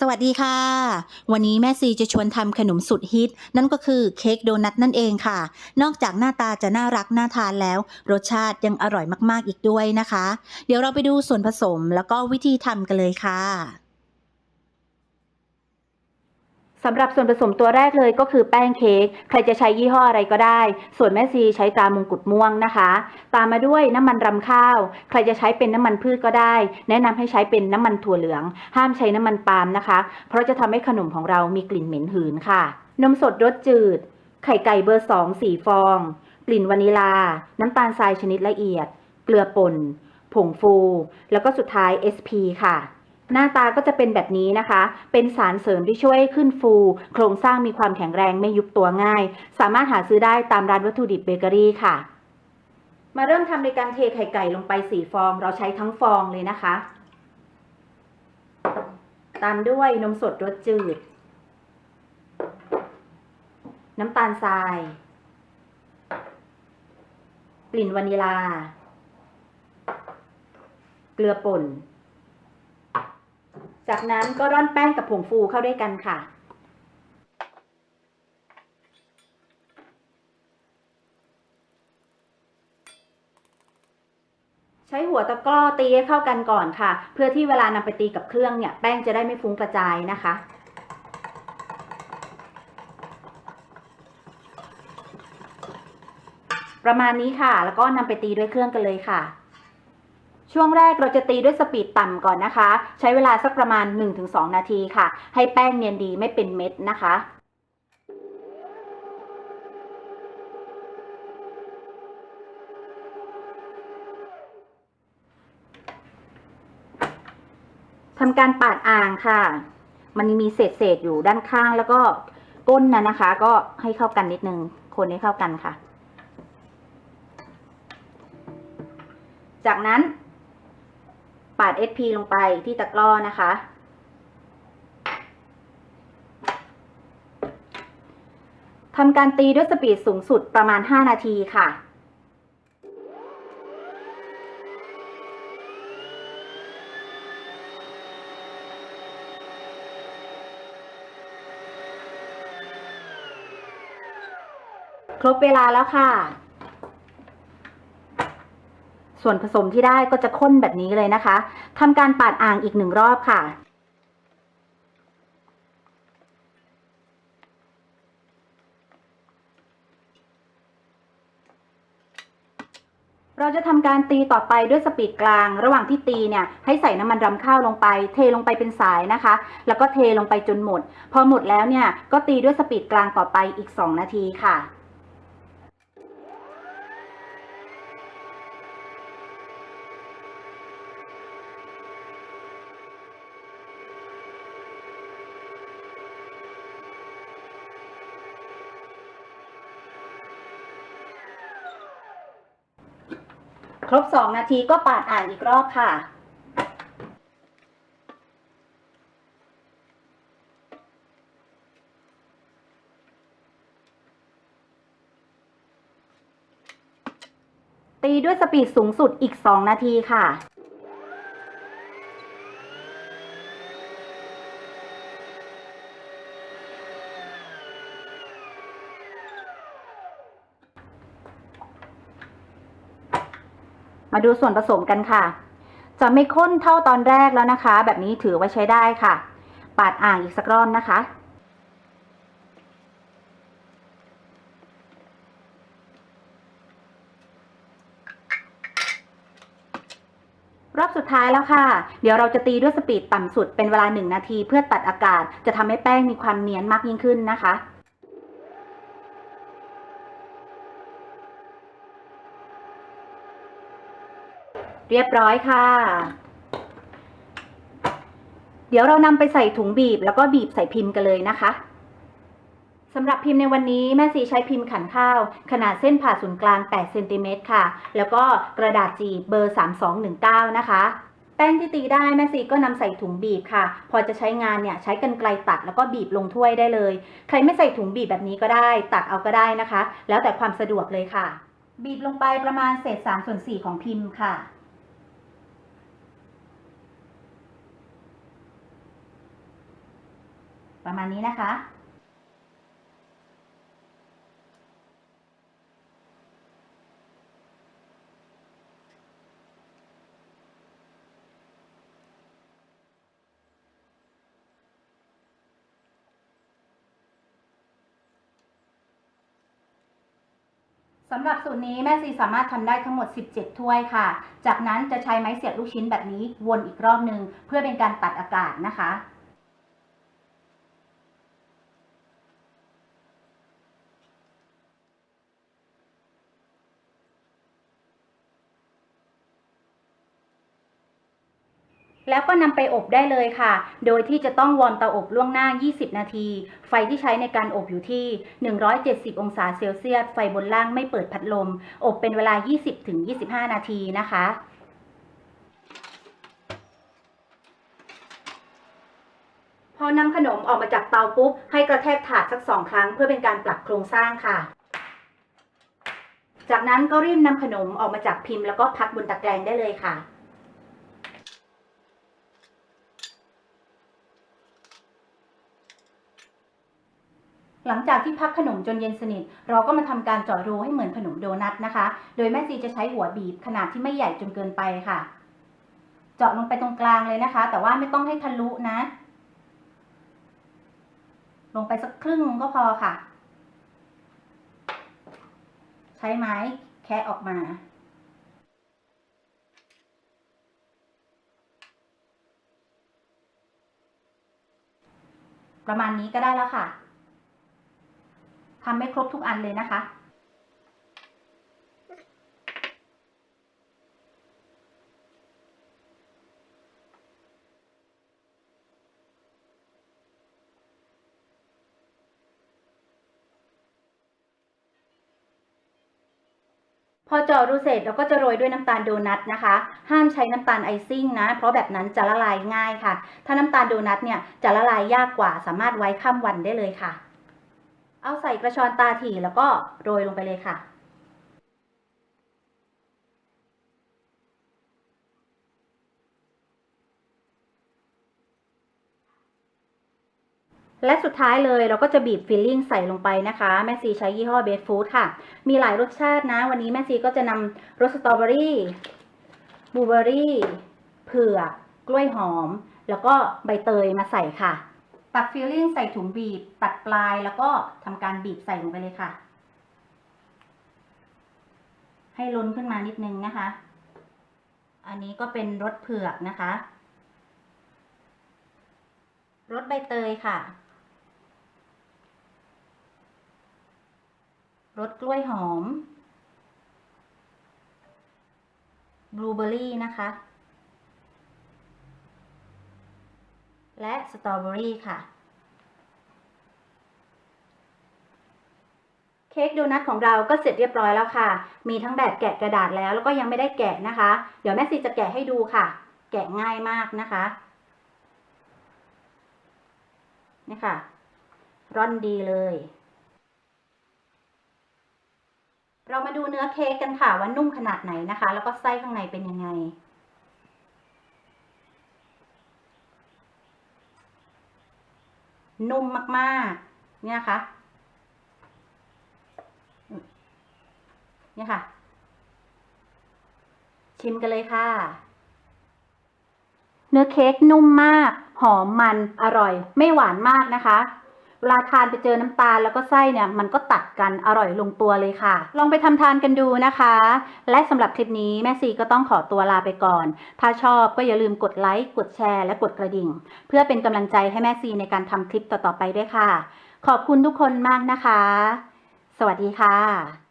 สวัสดีค่ะ วันนี้แม่ซีจะชวนทำขนมสุดฮิต นั่นก็คือเค้กโดนัทนั่นเองค่ะ นอกจากหน้าตาจะน่ารักน่าทานแล้ว รสชาติยังอร่อยมากๆอีกด้วยนะคะ เดี๋ยวเราไปดูส่วนผสมแล้วก็วิธีทำกันเลยค่ะ สำหรับส่วนผสมตัวแรกเลยก็คือแป้งเค้ก ใครจะใช้ยี่ห้ออะไรก็ได้ ส่วนแม่ซีใช้ตรามงกุฎม่วงนะคะ ตามมาด้วยน้ำมันรำข้าว ใครจะใช้เป็นน้ำมันพืชก็ได้ แนะนำให้ใช้เป็นน้ำมันถั่วเหลือง ห้ามใช้น้ำมันปาล์มนะคะ เพราะจะทำให้ขนมของเรามีกลิ่นเหม็นหืนค่ะ นมสดรสจืด ไข่ไก่เบอร์สองสี่ฟอง กลิ่นวานิลา น้ำตาลทรายชนิดละเอียด เกลือป่น ผงฟู แล้วก็สุดท้าย SP ค่ะ หน้าตาก็จะเป็นแบบนี้นะคะ เป็นสารเสริมที่ช่วยขึ้นฟู โครงสร้างมีความแข็งแรงไม่ยุบตัวง่าย สามารถหาซื้อได้ตามร้านวัตถุดิบเบเกอรี่ค่ะ มาเริ่มทำในการเทไข่ไก่ลงไปสี่ฟอง เราใช้ทั้งฟองเลยนะคะ ตามด้วยนมสดรสจืด น้ำตาลทราย กลิ่นวานิลา เกลือป่น จากนั้นก็ร่อนแป้งกับผงฟูเข้าด้วยกันค่ะ ใช้หัวตะกร้อตีให้เข้ากันก่อนค่ะ เพื่อที่เวลานำไปตีกับเครื่องเนี่ย แป้งจะได้ไม่ฟุ้งกระจายนะคะประมาณนี้ค่ะ แล้วก็นำไปตีด้วยเครื่องกันเลยค่ะ ช่วงแรกเราจะตีด้วยสปีดต่ำก่อนนะคะ ใช้เวลาสักประมาณ 1-2 นาทีค่ะ ให้แป้งเนียนดีไม่เป็นเม็ดนะคะทำการปาดอ่างค่ะ มันมีเศษเศษอยู่ด้านข้างแล้วก็ก้นนะนะคะ ก็ให้เข้ากันนิดนึง คนให้เข้ากันค่ะ จากนั้น ปาด SP ลงไปที่ตะกร้อนะคะ ทำการตีด้วยสปีดสูงสุดประมาณ 5 นาทีค่ะ ครบเวลาแล้วค่ะ ส่วนผสมที่ได้ก็จะข้นแบบนี้เลยนะคะทำการปาดอ่างอีกหนึ่งรอบค่ะ เราจะทำการตีต่อไปด้วยสปีดกลาง ระหว่างที่ตีเนี่ยให้ใส่น้ำมันรำข้าวลงไป เทลงไปเป็นสายนะคะ แล้วก็เทลงไปจนหมด พอหมดแล้วเนี่ยก็ตีด้วยสปีดกลางต่อไปอีก 2 นาทีค่ะ ครบ 2 นาทีก็ปาดอ่านอีกรอบค่ะ ตีด้วยสปีดสูงสุดอีก 2 นาทีค่ะ มาดูส่วนผสมกันค่ะ จะไม่ข้นเท่าตอนแรกแล้วนะคะ แบบนี้ถือไว้ใช้ได้ค่ะ ปาดอ่างอีกสักรอบนะคะ รอบสุดท้ายแล้วค่ะ เดี๋ยวเราจะตีด้วยสปีดต่ำสุดเป็นเวลา 1 นาที เพื่อตัดอากาศ จะทำให้แป้งมีความเนียนมากยิ่งขึ้นนะคะ เรียบร้อยค่ะ เดี๋ยวเรานำไปใส่ถุงบีบแล้วก็บีบใส่พิมพ์กันเลยนะคะสำหรับพิมพ์ในวันนี้แม่สีใช้พิมพ์ขันข้าว ขนาดเส้นผ่าศูนย์กลาง 8 เซนติเมตรค่ะ แล้วก็กระดาษจีบเบอร์ 3219 นะคะ แป้งที่ตีได้แม่ซีก็นำใส่ถุงบีบค่ะ พอจะใช้งานเนี่ยใช้กันไกลตัดแล้วก็บีบลงถ้วยได้เลย ใครไม่ใส่ถุงบีบแบบนี้ก็ได้ ตักเอาก็ได้นะคะ แล้วแต่ความสะดวกเลยค่ะ บีบลงไปประมาณเศษ3ส่วน4ของพิมพ์ค่ะ ประมาณนี้นะคะ สำหรับสูตรนี้แม่ซีสามารถทำได้ทั้งหมด 17 ถ้วยค่ะ จากนั้นจะใช้ไม้เสียบลูกชิ้นแบบนี้วนอีกรอบหนึ่งเพื่อเป็นการตัดอากาศนะคะ แล้วก็นำไปอบได้เลยค่ะ โดยที่จะต้องวอร์มเตาอบล่วงหน้า 20 นาที ไฟที่ใช้ในการอบอยู่ที่ 170 องศาเซลเซียส ไฟบนล่างไม่เปิดพัดลม อบเป็นเวลา 20-25 นาทีนะคะพอนำขนมออกมาจากเตาปุ๊บ ให้กระแทกถาดสักสองครั้งเพื่อเป็นการปรับโครงสร้างค่ะ จากนั้นก็รีบนำขนมออกมาจากพิมพ์แล้วก็พักบนตะแกรงได้เลยค่ะ หลังจากที่พักขนมจนเย็นสนิท เราก็มาทำการเจาะรูให้เหมือนขนมโดนัทนะคะ โดยแม่ซีจะใช้หัวบีบขนาดที่ไม่ใหญ่จนเกินไปค่ะ เจาะลงไปตรงกลางเลยนะคะ แต่ว่าไม่ต้องให้ทะลุนะ ลงไปสักครึ่งก็พอค่ะ ใช้ไม้แคะออกมาประมาณนี้ก็ได้แล้วค่ะ ทำไม่ครบทุกอันเลยนะคะ พอเจาะรูเสร็จเราก็จะโรยด้วยน้ำตาลโดนัทนะคะ ห้ามใช้น้ำตาลไอซิ่งนะ เพราะแบบนั้นจะละลายง่ายค่ะ ถ้าน้ำตาลโดนัทเนี่ยจะละลายยากกว่าสามารถไว้ข้ามวันได้เลยค่ะ เอาใส่กระชอนตาถี่แล้วก็โรยลงไปเลยค่ะ และสุดท้ายเลยเราก็จะบีบฟิลลิ่งใส่ลงไปนะคะ แม่ซีใช้ยี่ห้อเบสฟู้ดค่ะ มีหลายรสชาตินะ วันนี้แม่ซีก็จะนำรสสตรอเบอรี่บลูเบอรี่เผือกกล้วยหอม แล้วก็ใบเตยมาใส่ค่ะ ตักฟิลลิ่งใส่ถุงบีบ ตัดปลายแล้วก็ทำการบีบใส่ลงไปเลยค่ะ ให้ล้นขึ้นมานิดนึงนะคะ อันนี้ก็เป็นรสเผือกนะคะรสใบเตยค่ะรสกล้วยหอม บลูเบอร์รี่นะคะ และสตรอเบอรี่ค่ะ เค้กโดนัทของเราก็เสร็จเรียบร้อยแล้วค่ะ มีทั้งแบบแกะกระดาษแล้ว แล้วก็ยังไม่ได้แกะนะคะ เดี๋ยวแม่ซีจะแกะให้ดูค่ะ แกะง่ายมากนะคะนี่ค่ะ ร่อนดีเลย เรามาดูเนื้อเค้กกันค่ะว่านุ่มขนาดไหนนะคะ แล้วก็ไส้ข้างในเป็นยังไง นุ่มมากๆ เนี่ยค่ะ เนี่ยค่ะ ชิมกันเลยค่ะ เนื้อเค้กนุ่มมาก หอมมันอร่อย ไม่หวานมากนะคะ เวลาทานไปเจอน้ำตาลแล้วก็ไส้เนี่ยมันก็ตัดกันอร่อยลงตัวเลยค่ะ ลองไปทำทานกันดูนะคะ และสำหรับคลิปนี้แม่ซีก็ต้องขอตัวลาไปก่อน ถ้าชอบก็อย่าลืมกดไลค์กดแชร์และกดกระดิ่ง เพื่อเป็นกำลังใจให้แม่ซีในการทำคลิปต่อๆไปด้วยค่ะ ขอบคุณทุกคนมากนะคะ สวัสดีค่ะ